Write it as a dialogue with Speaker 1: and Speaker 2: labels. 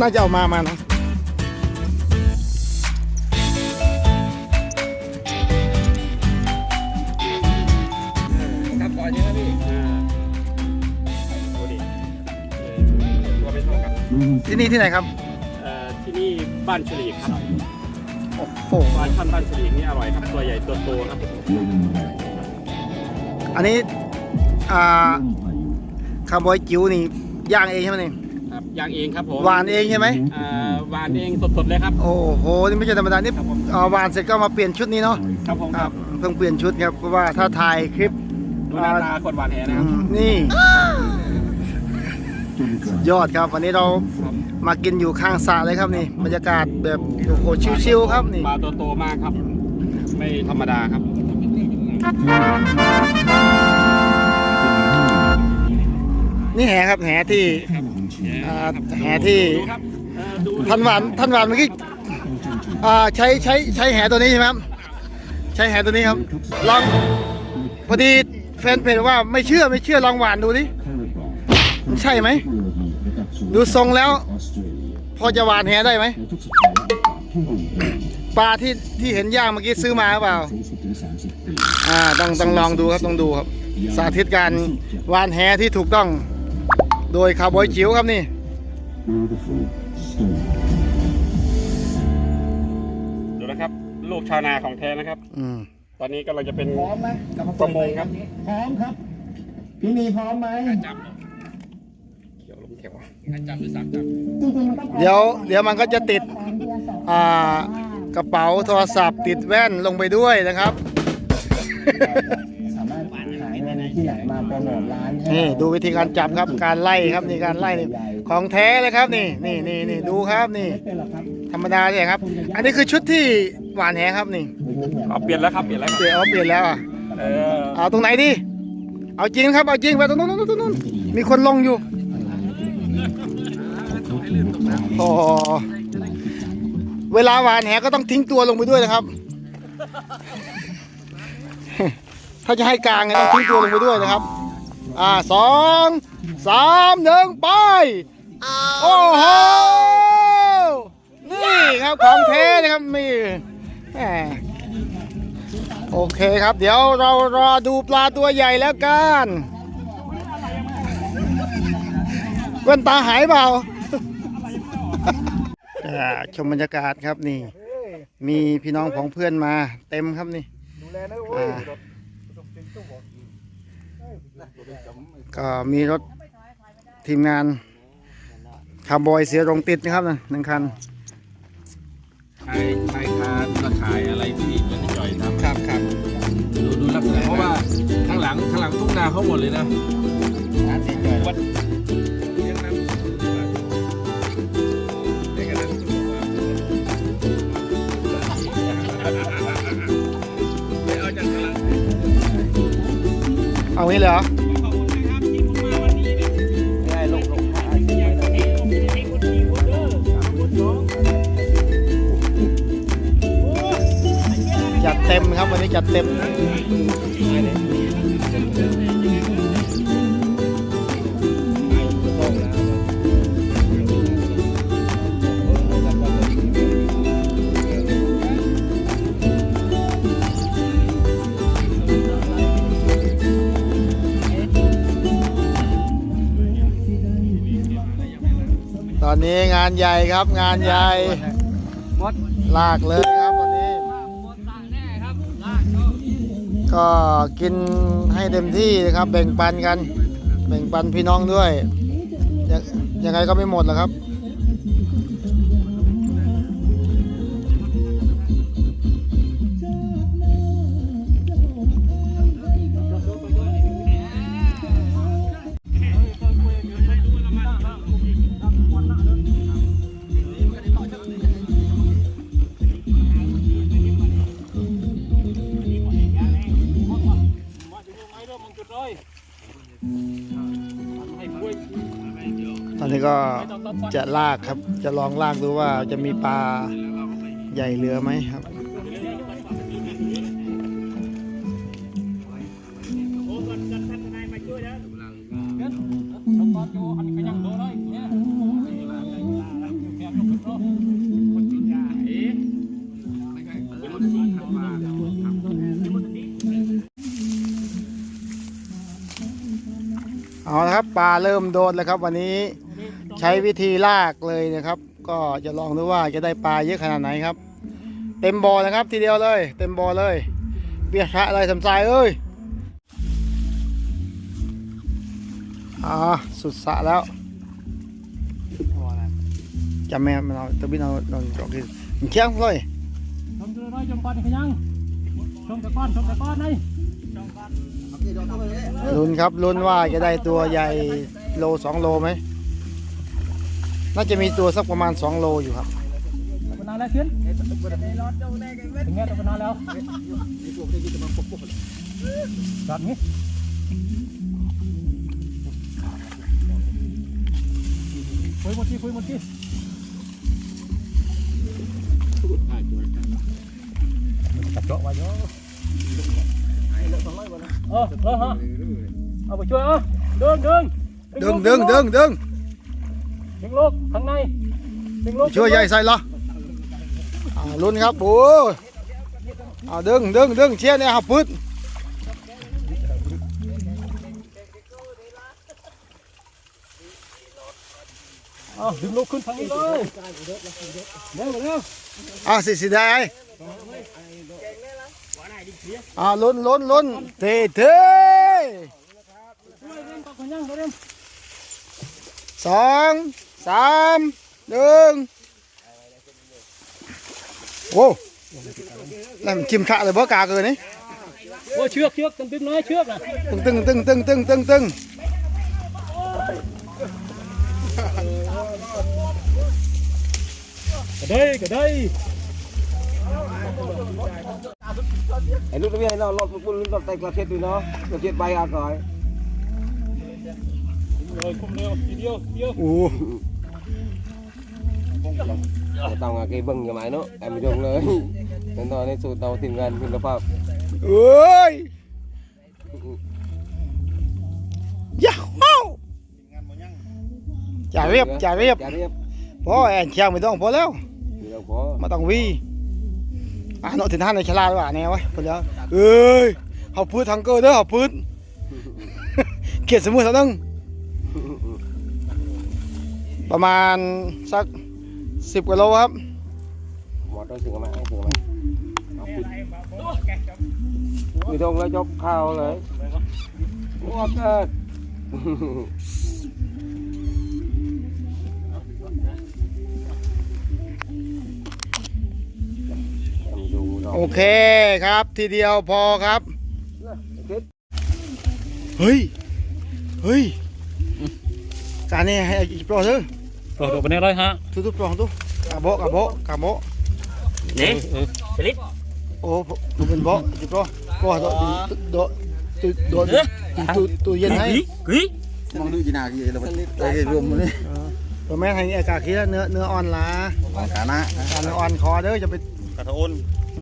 Speaker 1: น่าจะเอามามานะ
Speaker 2: ครับก่อนเยอะพี่อ่าดูดิเออตัวไม่เท่ากัน
Speaker 1: ที่นี่ที่ไหนครับ
Speaker 2: เอ่อที่นี่บ้านฉลีกครับ
Speaker 1: โอ้โห
Speaker 2: ปลาช่อนบ้านฉลีกนี่อร่อยครับตัวใหญ่ตัวโตครับ
Speaker 1: อันนี้อ่าคาร์บอยจิ๋วนี่ ย่างเองใช่ไหมนี่
Speaker 2: ครับย่างเองครับผม
Speaker 1: หวานเองใช่ไหม
Speaker 2: อ่าหวานเองสดๆเลยครับ
Speaker 1: โอ้โหนี่ไม่ใช่ธรรมดานี่อ่าหวานเสร็จก็มาเปลี่ยนชุดนี้เนาะ
Speaker 2: ครับผม
Speaker 1: ค
Speaker 2: ค
Speaker 1: รั
Speaker 2: รั
Speaker 1: บบเพิ่งเปลี่ยนชุดครับเพราะว่าถ้าถ่ายคลิป
Speaker 2: ดูหน้าตาคนหวานแหนะครับ
Speaker 1: อืมนี่สุดยอดครับวันนี้เรามากินอยู่ข้างสระเลยครับนี่บรรยากาศแบบโอ้โหชิวๆครับนี่
Speaker 2: ปลาตัวโตมากครับ ไม่ธรรมดาครับ
Speaker 1: นี่แหครับแหที่อ่าแหที่
Speaker 2: ดูครับเอ่อดู
Speaker 1: ท่านหวานท่านหวานเมื่อกี้อ่าใช้ใช้ใช้แหตัวนี้ใช่ไหมครับใช้แหตัวนี้ครับลองพอดีแฟนเพจบอกว่าไม่เชื่อไม่เชื่อลองหวานดูดิมันใช่ไหมดูทรงแล้ว พอจะหวานแหได้ไหมปลาที่ที่เห็นย่างเมื่อกี้ซื้อมาหรือเปล่าอ่าต้องต้องลองดูครับต้องดูครับ สาธิตการหวานแหที่ถูกต้อง โดยคาร์บอยจิ๋วครับนี่
Speaker 2: ดูนะครับ ลูกชาวนาของแท้นะครับ
Speaker 1: อืม
Speaker 2: ตอนนี้กำลังจะเป็น
Speaker 3: พร้อมไหมกลับมา
Speaker 2: ประมงครับ
Speaker 3: พร้อมครับ พี่มีพร้อมไหม
Speaker 2: จับเขียวลมเขียวจับหรือสามจับ
Speaker 1: เดี๋ยวเดี๋ยวมันก็จะติด อ่ากระเป๋าโทรศัพท์ติดแว่นลงไปด้วยนะครับ
Speaker 3: ที่ไหนมาโปรโมทร้านให้
Speaker 1: นี่ดูวิธีการจับครับการไล่ครับนี่การไล่นี่ของแท้เลยครับนี่นี่นี่นี่ดูครับนี่
Speaker 3: ไม่เป็นหรอกครับ
Speaker 1: ธรรมดาเนี่ยครับ อันนี้คือชุดที่หวานแหครับนี่
Speaker 2: เอาเปลี่ยนแล้วครับเปลี่ยนแล้วครับ
Speaker 1: เดี๋ยวเอาเปลี่ยนแล้วอะ
Speaker 2: เออ
Speaker 1: เอาตรงไหนดี เอาจริงนะครับเอาจริงไปตรงนู้นตรงนู้นตรงนู้นมีคนลงอยู่โอ้เวลาหวานแหก็ต้องทิ้งตัวลงไปด้วยนะครับ ถ้าจะให้กลางเนี่ยต้องทิ้งตัวลงไปด้วยนะครับ อ่าสองสามหนึ่งไป โอ้โห นี่ครับของเทนะครับนี่แหมโอเคครับ เดี๋ยวเรารอดูปลาตัวใหญ่แล้วกันแว่นตาหายเปล่าอ่าชมบรรยากาศครับนี่ มีพี่น้องของเพื่อนมาเต็มครับนี่อ่า ก็มีรถทีมงานคาร์บอยเสียโรงติดนะครับนะหนึ่งคัน
Speaker 4: ชายชายคาตะข่ายอะไรที่จะจ่อยทำ
Speaker 1: ครับครับ
Speaker 4: ดูดูลักษณะเพราะว่าข้างหลังข้างหลังทุ่งนาเขาหมดเลยนะ
Speaker 2: วัด
Speaker 4: ยังนำเด็กกันนั้นไม่เอาจากข้างหลัง
Speaker 1: เอางี้เลยเหรอ เต็มครับวันนี้จัดเต็มตอนนี้งานใหญ่ครับงานใหญ่ลากเลยครับวันนี้ ก็กินให้เต็มที่นะครับ แบ่งปันกัน แบ่งปันพี่น้องด้วย ยังไงก็ไม่หมดหรอกครับ ตอนนี้ก็จะลากครับ จะลองลากดูว่าจะมีปลาใหญ่เหลือไหมครับ
Speaker 2: เป
Speaker 1: ลาเริ่มโดนแล้วครับ วันนี้ใช้วิธีลากเลยนะครับ ก็จะลองดูว่าจะได้ปลาเยอะขนาดไหนครับ เต็มบ่อนะครับ ทีเดียวเลย เต็มบ่อเลยเบียร์ชะอะไรสำสายเอ้ยอ่าสุดสระแล้วจำแม่มันเอาตะบินเอาเอาจอกที่มันเคี้ยงเลย
Speaker 5: ชมดูน้อยชมก้อนขยังชมตะก้อนชมตะก้อนนี่
Speaker 1: ลุ้นครับลุ้นว่าจะได้ตัวใหญ่โลสองโลไหมน่าจะมีตัวสักประมาณสองโลอยู่ครับ
Speaker 5: นานแล้วเชียนถึงเงี้ยตะนานแล้วจัดงี้คุยหมดที่คุยหมดที่จับเจาะไว้เยอะ ออเออฮะเอาไปช่วยเออดึงดึง
Speaker 1: ดึงดึงดึงดึง
Speaker 5: ดึงลูกข้างในดึงลูก
Speaker 1: ช่วยใหญ่ใส่เหรออ่าลุ้นครับโอ้ยเอาดึงดึงดึงเชียร์เนี่ยครับปึ๊ด
Speaker 5: เอาดึงลูกขึ้นทางนี้เลยเร็วเร็ว
Speaker 1: อ่าสิสิได้ อ่าลุ้นลุ้นลุ้นเทเท
Speaker 5: ช่วยเร่งตักขยังเร่ง
Speaker 1: สองสามหนึ่งโอ้นั่นมันชิมขะเลยบ่กาเกินนี่
Speaker 5: โอ้เชือกเชือกตึงตึงน้อยเชือกนะ
Speaker 1: ตึงตึงตึงตึงตึงตึงตึง
Speaker 5: กระเด้ยกระเด้ย
Speaker 3: ไอ้ลูกนี่ให้เราลดปุ่นลดแต่กระเทียมดูเนาะกระเทียมใบอาก่อย
Speaker 5: เลยคุมเร็วทีเดียวทีเดียว
Speaker 1: โอ้
Speaker 3: ตอง cái bưng như mày nó em dùng เลย nên thôi nên sự đầu tìm gần คุณภาพ
Speaker 1: เอ้ยยาฮูจ่าเรียบจ่าเรียบ
Speaker 3: จ่าเรียบ
Speaker 1: พอแอนเชียงไม่ต้องพอแล้ว
Speaker 3: thì đâu có
Speaker 1: มาต้องวี อะโนถึงท่านในชลาดีกว่าแนวไว้นเดียวเอ้ยหอาพื้นทังเกอร์เด้อหอาพื้นเขียดสมุนสะนึงประมาณสักสิบกิโลครับ
Speaker 3: หมอต้องถึงมาถึงมาไม่ต้องแล้วยกข้าวเลยโอ้เกิด
Speaker 1: โอ
Speaker 3: rồi
Speaker 1: เคครับ ทีเดียวพอครับ
Speaker 3: kết
Speaker 1: เฮ้ย เฮ้ยการนี้ให้อีกปลอเถอะ
Speaker 5: โอ้โหเป็นอะไรฮะ
Speaker 1: ทุกทุกปลอทุกกะโบะกะโบะกะโบะ
Speaker 5: นี่สลิป
Speaker 1: โอ้ผมเป็นโบะอีกปลอปลอโดโดโดโดตู้ตู้เย็นให้
Speaker 5: กึ๊
Speaker 4: มองดูจีน่ากี่เราไปรวมมันนี่
Speaker 1: ตัวแม่ให้อากาศขี้เนื้อเนื้ออ่อนล้า
Speaker 4: ฐานะ
Speaker 1: การเนื้ออ่อนคอเด้อจะไป
Speaker 2: กระโทน